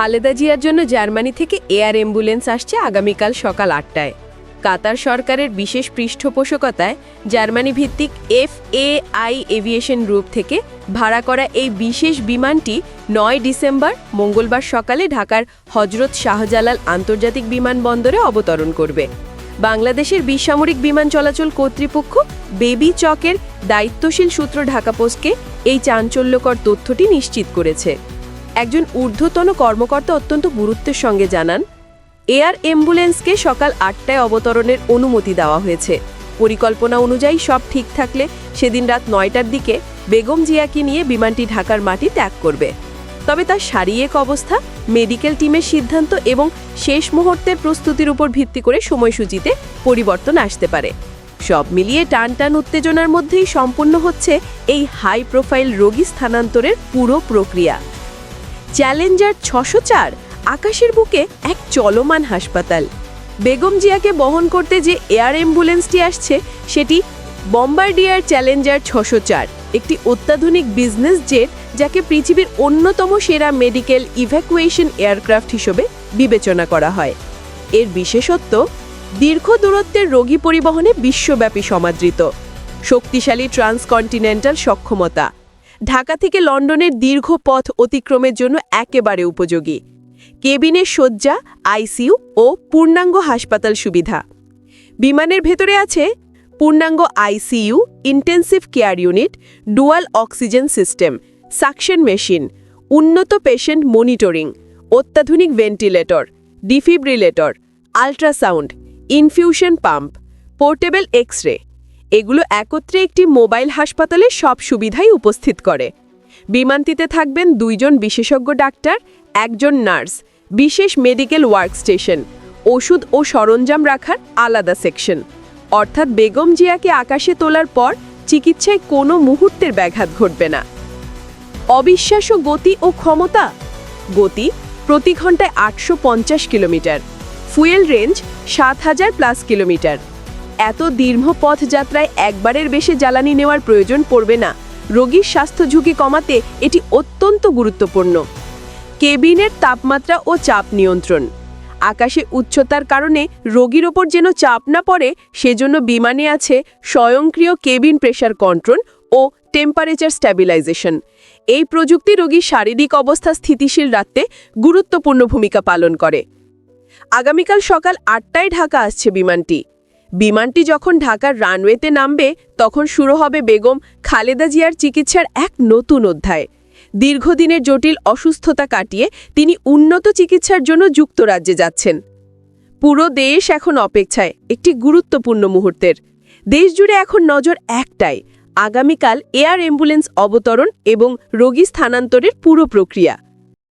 খালেদা জিয়ার জন্য জার্মানি থেকে এয়ার অ্যাম্বুলেন্স আসছে আগামীকাল সকাল আটটায়। কাতার সরকারের বিশেষ পৃষ্ঠপোষকতায় জার্মানি ভিত্তিক F A I aviation group থেকে ভাড়া করা এই বিশেষ বিমানটি নয় ডিসেম্বর, মঙ্গলবার সকালে ঢাকার হজরত শাহজালাল আন্তর্জাতিক বিমানবন্দরে অবতরণ করবে। বাংলাদেশের বেসামরিক বিমান চলাচল কর্তৃপক্ষ বেবি চকের দায়িত্বশীল সূত্র ঢাকা পোস্টকে এই চাঞ্চল্যকর তথ্যটি নিশ্চিত করেছে। একজন ঊর্ধ্বতন কর্মকর্তা অত্যন্ত গুরুত্বের সঙ্গে জানান, এয়ার অ্যাম্বুলেন্সকে সকাল আটটায় অবতরণের অনুমতি দেওয়া হয়েছে। পরিকল্পনা অনুযায়ী সব ঠিক থাকলে সেদিন রাত নয়টার দিকে বেগম জিয়াকে নিয়ে বিমানটি ঢাকার মাটি ত্যাগ করবে। তবে তার শারীরিক অবস্থা, মেডিকেল টিমের সিদ্ধান্ত এবং শেষ মুহূর্তের প্রস্তুতির উপর ভিত্তি করে সময়সূচিতে পরিবর্তন আসতে পারে। সব মিলিয়ে টান টান উত্তেজনার মধ্যেই সম্পূর্ণ হচ্ছে এই হাই প্রোফাইল রোগী স্থানান্তরের পুরো প্রক্রিয়া। চ্যালেঞ্জার ছশো চার আকাশের বুকে এক চলমান হাসপাতাল। বেগম জিয়াকে বহন করতে যে এয়ার অ্যাম্বুলেন্সটি আসছে, সেটি বম্বার্ডিয়ার চ্যালেঞ্জার ছশো চার, একটি অত্যাধুনিক বিজনেস জেট যাকে পৃথিবীর অন্যতম সেরা মেডিকেল ইভ্যাকুয়েশন এয়ারক্রাফট হিসেবে বিবেচনা করা হয়। এর বিশেষত্ব, দীর্ঘ দূরত্বের রোগী পরিবহনে বিশ্বব্যাপী সমাদৃত। শক্তিশালী ট্রান্সকন্টিনেন্টাল সক্ষমতা। ঢাকা থেকে লন্ডনের দীর্ঘ পথ অতিক্রমের জন্য একেবারে উপযোগী। কেবিনের শয্যা, আইসিইউ ও পূর্ণাঙ্গ হাসপাতাল সুবিধা। বিমানের ভেতরে আছে পূর্ণাঙ্গ ICU, intensive care unit, dual oxygen system, suction machine, উন্নত পেশেন্ট মনিটরিং, অত্যাধুনিক ventilator, defibrillator, ultrasound, infusion pump, portable X ray এগুলো একত্রে একটি মোবাইল হাসপাতালে সব সুবিধাই উপস্থিত করে। বিমানটিতে থাকবেন দুইজন বিশেষজ্ঞ ডাক্তার, একজন নার্স, বিশেষ মেডিকেল ওয়ার্কস্টেশন, ওষুধ ও সরঞ্জাম রাখার আলাদা সেকশন। অর্থাৎ বেগম জিয়াকে আকাশে তোলার পর চিকিৎসায় কোনো মুহূর্তের ব্যাঘাত ঘটবে না। অবিশ্বাস্য গতি ও ক্ষমতা? গতি প্রতি ঘন্টায় আটশো পঞ্চাশ কিলোমিটার। ফুয়েল রেঞ্জ সাত হাজার প্লাস কিলোমিটার। এত দীর্ঘ পথ যাত্রায় একবারের বেশি জ্বালানি নেওয়ার প্রয়োজন পড়বে না। রোগীর স্বাস্থ্য ঝুঁকি কমাতে এটি অত্যন্ত গুরুত্বপূর্ণ। কেবিনের তাপমাত্রা ও চাপ নিয়ন্ত্রণ। আকাশে উচ্চতার কারণে রোগীর ওপর যেন চাপ না পড়ে, সেজন্য বিমানে আছে স্বয়ংক্রিয় কেবিন প্রেশার কন্ট্রোল ও টেম্পারেচার স্ট্যাবিলাইজেশন। এই প্রযুক্তি রোগীর শারীরিক অবস্থা স্থিতিশীল রাখতে গুরুত্বপূর্ণ ভূমিকা পালন করে। আগামীকাল সকাল আটটায় ঢাকা আসছে বিমানটি। বিমানটি যখন ঢাকার রানওয়েতে নামবে, তখন শুরু হবে বেগম খালেদা জিয়ার চিকিৎসার এক নতুন অধ্যায়। দীর্ঘদিনের জটিল অসুস্থতা কাটিয়ে তিনি উন্নত চিকিৎসার জন্য যুক্তরাজ্যে যাচ্ছেন। পুরো দেশ এখন অপেক্ষায়, একটি গুরুত্বপূর্ণ মুহূর্তের। দেশজুড়ে এখন নজর একটাই, আগামীকাল এয়ার অ্যাম্বুলেন্স অবতরণ এবং রোগী স্থানান্তরের পুরো প্রক্রিয়া।